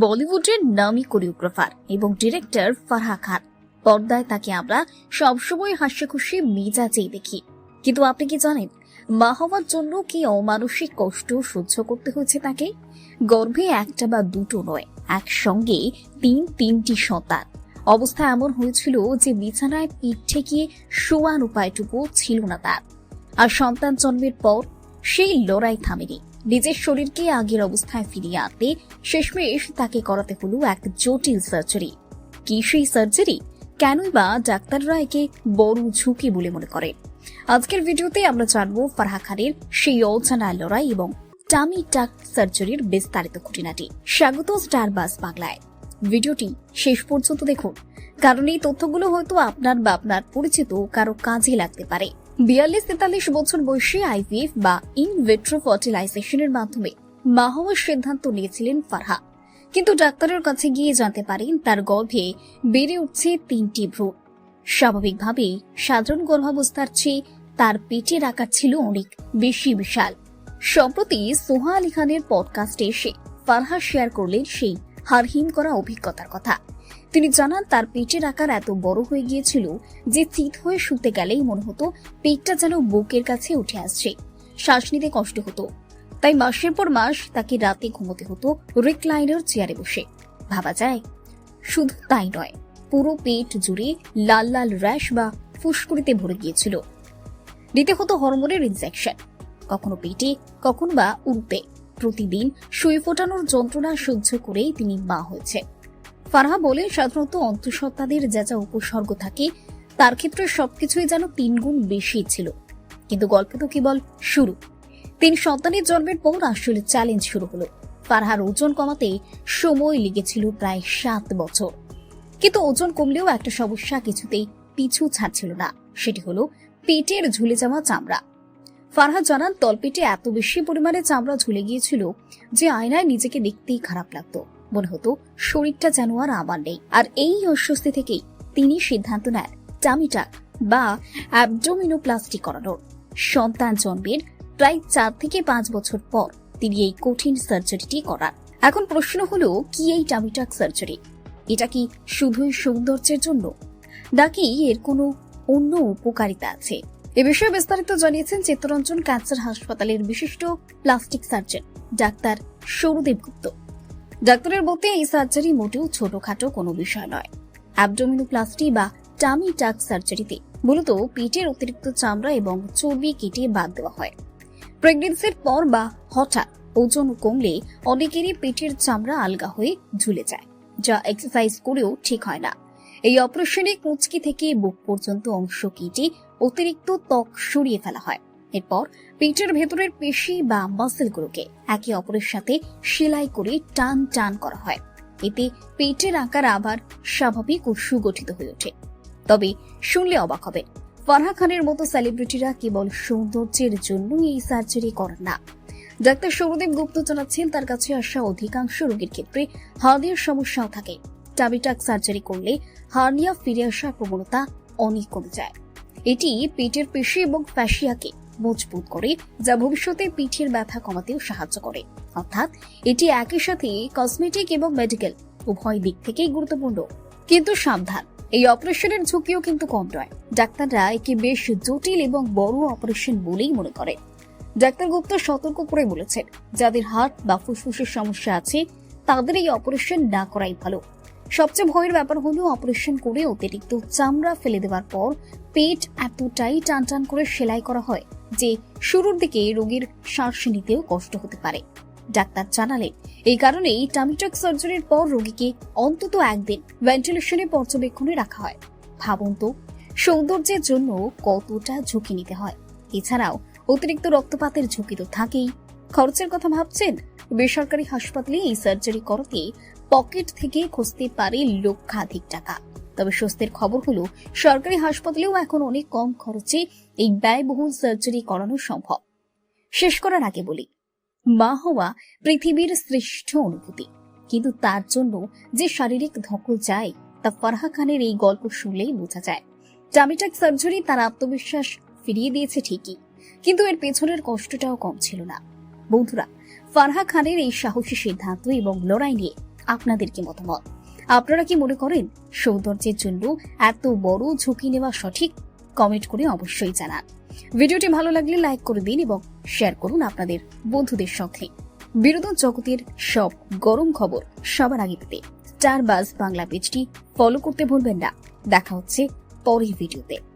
বলিউডের নামী কোরিওগ্রাফার এবং ডিরেক্টর ফারহা খান। পর্দায় তাকে আমরা সবসময় হাস্য খুশি মেজাজেই দেখি। কিন্তু আপনি কি জানেন, মা হওয়ার জন্য কি অমানসিক কষ্ট সহ্য করতে হয়েছে তাকে? গর্ভে একটা বা দুটো নয়, একসঙ্গে তিন তিনটি সন্তান। অবস্থা এমন হয়েছিল যে বিছানায় পিঠ ঠেকিয়ে শোয়ার উপায়টুকু ছিল না তার। আর সন্তান জন্মের পর সেই লড়াই থামেনি। নিজের শরীরকে আগের অবস্থায় ফিরিয়ে আনতে শেষমেশ তাকে করাতে হলো এক জটিল সার্জারি কি সেই সার্জারি কেনই বা ডাক্তাররা একে বড় ঝুঁকি বলে মনে করে। আজকের ভিডিওতে আমরা জানব ফারহা খানের সেই অজানা লড়াই এবং টামি টাক সার্জারির বিস্তারিত খুঁটিনাটি। স্বাগত স্টার বাস বাংলায়। ভিডিওটি শেষ পর্যন্ত দেখুন, কারণ এই তথ্যগুলো হয়তো আপনার বা আপনার পরিচিত কারও কাজে লাগতে পারে। বিয়াল্লিশ তেতাল্লিশ বছর বয়সে আইভিএফ বা ইন ভিট্রো ফার্টিলাইজেশনের মাধ্যমে মা হওয়ার সিদ্ধান্ত নিয়েছিলেন ফারহা কিন্তু ডাক্তারের কাছে গিয়ে জানতে পারেন, তার গর্ভে বেড়ে উঠছে তিনটি ভ্রূণ স্বাভাবিকভাবেই সাধারণ গর্ভাবস্থার চেয়ে তার পেটের আকার ছিল অনেক বেশি বিশাল। সম্প্রতি সোহা আলী খানের পডকাস্টে এসে ফারহা শেয়ার করলেন সেই হারহীন করা অভিজ্ঞতার কথা। তিনি জানান, তার পেটের আকার এত বড় হয়ে গিয়েছিল যে চিত হয়ে শুতে গেলেই মনে হতো পেটটা যেন বুকের কাছে উঠে আসছে। শ্বাস নিতে কষ্ট হতো। তাই মাসের পর মাস তাকে রাতে ঘুমোতে হতো রিক্লাইনার চেয়ারে বসে। ভাবা যায়, শুধু তাই নয়, পুরো পেট জুড়ে লাল লাল র্যাশ বা ফুসকুড়িতে ভরে গিয়েছিল। দিতে হতো হরমোনের ইনজেকশন কখনো পেটে, কখনো বা উরুতে। প্রতিদিন শুয়ে ফোটানোর যন্ত্রণা সহ্য করেই তিনি মা হয়েছে। ফারহা বলেন, সাধারণত অন্তঃসত্ত্বাদের যা যা উপসর্গ থাকে, তার ক্ষেত্রে সবকিছুই যেন তিনগুণ বেশি ছিল। কিন্তু গল্প তো কেবল শুরু। তিন সন্তানের জন্মের পর আসলে চ্যালেঞ্জ শুরু হলো। ফারহার ওজন কমাতে সময় লেগেছিল প্রায় সাত বছর। কিন্তু ওজন কমলেও একটা সমস্যা কিছুতেই পিছু ছাড়ছিল না। সেটি হলো পেটের ঝুলে যাওয়া চামড়া। ফারহা জানান, তলপেটে এত বেশি পরিমাণে চামড়া ঝুলে গিয়েছিল যে আয়নায় নিজেকে দেখতেই খারাপ লাগতো। মনে হতো শরীরটা যেন আর আমার নেই। আর এই অস্বস্তি থেকেই তিনি সিদ্ধান্ত নেন টামিটাক বা অ্যাবডোমিনোপ্লাস্টি করানোর। সন্তান জন্মের প্রায় চার থেকে পাঁচ বছর পর তিনি এই কঠিন সার্জারিটি করান। এখন প্রশ্ন হলো, কি এই টামিটাক সার্জারি এটা কি শুধুই সৌন্দর্যের জন্য? নাকি এর কোনো অন্য উপকারিতা আছে? এ বিষয়ে বিস্তারিত জানিয়েছেন চিত্তরঞ্জন ক্যান্সার হাসপাতালের বিশিষ্ট plastic surgeon doctor Sourodeb Gupta. ডাক্তারের মতে এই সার্জারি মোটেও ছোটখাটো কোনো বিষয় নয়। অ্যাবডোমিনোপ্লাস্টি বা টামি টাক সার্জারিতে মূলত পেটের অতিরিক্ত চামড়া এবং চর্বি কেটে বাদ দেওয়া হয়। প্রেগনেন্সির পর বা হঠাৎ ওজন কমলে অনেকেরই পেটের চামড়া আলগা হয়ে ঝুলে যায়, যা এক্সারসাইজ করেও ঠিক হয় না। এই অপারেশনে কুচকি থেকে বুক পর্যন্ত অংশ কেটে অতিরিক্ত ত্বক সরিয়ে ফেলা হয়। এরপর পেটের ভেতরের পেশি বা মাসেলগুলোকে একে অপরের সাথে সেলাই করে টান টান করা হয়। এতে পেটের আকার আবার স্বাভাবিক ও সুগঠিত হয়ে ওঠে। তবে শুনলে অবাক হবে ফারহা খানের মতো সেলিব্রিটিরা কেবল সৌন্দর্যের জন্য এই সার্জারি করেন না। ডাক্তার সৌরদেব গুপ্ত জানাচ্ছেন, তার কাছে আসা অধিকাংশ রোগীর ক্ষেত্রে হার্নিয়ার সমস্যাও থাকে। টাবিটাক সার্জারি করলে হার্নিয়া ফিরে আসার প্রবণতা অনেক কমে যায়। এটি পেটের পেশি এবং ফ্যাসিয়াকে মজবুত করে, যা ভবিষ্যতে পিঠের ব্যথা কমাতেও সাহায্য করে। অর্থাৎ, এটি একই সাথে কসমেটিক এবং মেডিকেল উভয় দিক থেকেই গুরুত্বপূর্ণ। কিন্তু সাবধান, এই অপারেশনের ঝুঁকিও কিন্তু কম নয়। ডাক্তাররা একে বেশ জটিল এবং বড় অপারেশন বলেই মনে করে। ডাক্তার গুপ্ত সতর্ক করে বলেছেন, যাদের হার্ট বা ফুসফুসের সমস্যা আছে, তাদের এই অপারেশন না করাই ভালো। সবচেয়ে ভয়ের ব্যাপার হলো অপারেশন করে অতিরিক্ত চামড়া ফেলে দেওয়ার পর পেট এতটাই টান টান করে সেলাই করা হয়। যে শুরুর দিকে রোগীর শ্বাস নিতেও কষ্ট হতে পারে। ডাক্তার জানালেন এই কারণেই টামিটক সার্জারির পর রোগীকে অন্তত একদিন ভেন্টিলেশনে পর্যবেক্ষণে রাখা হয়। ভাবুন তো, সৌন্দর্যের জন্য কতটা ঝুঁকি নিতে হয়। এছাড়াও অতিরিক্ত রক্তপাতের ঝুঁকি তো থাকেই। খরচের কথা ভাবছেন? বেসরকারি হাসপাতালে এই সার্জারি করাতে পকেট থেকে খুঁজতে পারে লক্ষাধিক টাকা। তবে স্বস্তির খবর হলো, সরকারি হাসপাতালেও এখন অনেক কম খরচে এই ব্যয়বহুল সার্জারি করানো সম্ভব। শেষ করার আগে বলি, মা হওয়া পৃথিবীর শ্রেষ্ঠ অনুভূতি। কিন্তু তার জন্য যে শারীরিক ধকল যায়, তা ফারহা খানের এই গল্প শুনলেই বোঝা যায়। টামিটাক সার্জারি তার আত্মবিশ্বাস ফিরিয়ে দিয়েছে ঠিকই, কিন্তু এর পেছনের কষ্টটাও কম ছিল না। বন্ধুরা, ফারহা খানের এই সাহসী সিদ্ধান্ত এবং লড়াই নিয়ে আপনাদের কি মতামত? আপনারা কি মনে করেন সৌন্দর্যের জন্য এত বড় ঝুঁকি নেওয়া সঠিক? কমেন্ট করে অবশ্যই জানান। ভিডিওটি ভালো লাগলে লাইক করে দিন এবং শেয়ার করুন আপনাদের বন্ধুদের সঙ্গে। বিনোদন জগতের সব গরম খবর সবার আগে পেতে স্টার বাজ বাংলা পেজটি ফলো করতে ভুলবেন না। দেখা হচ্ছে পরের ভিডিওতে।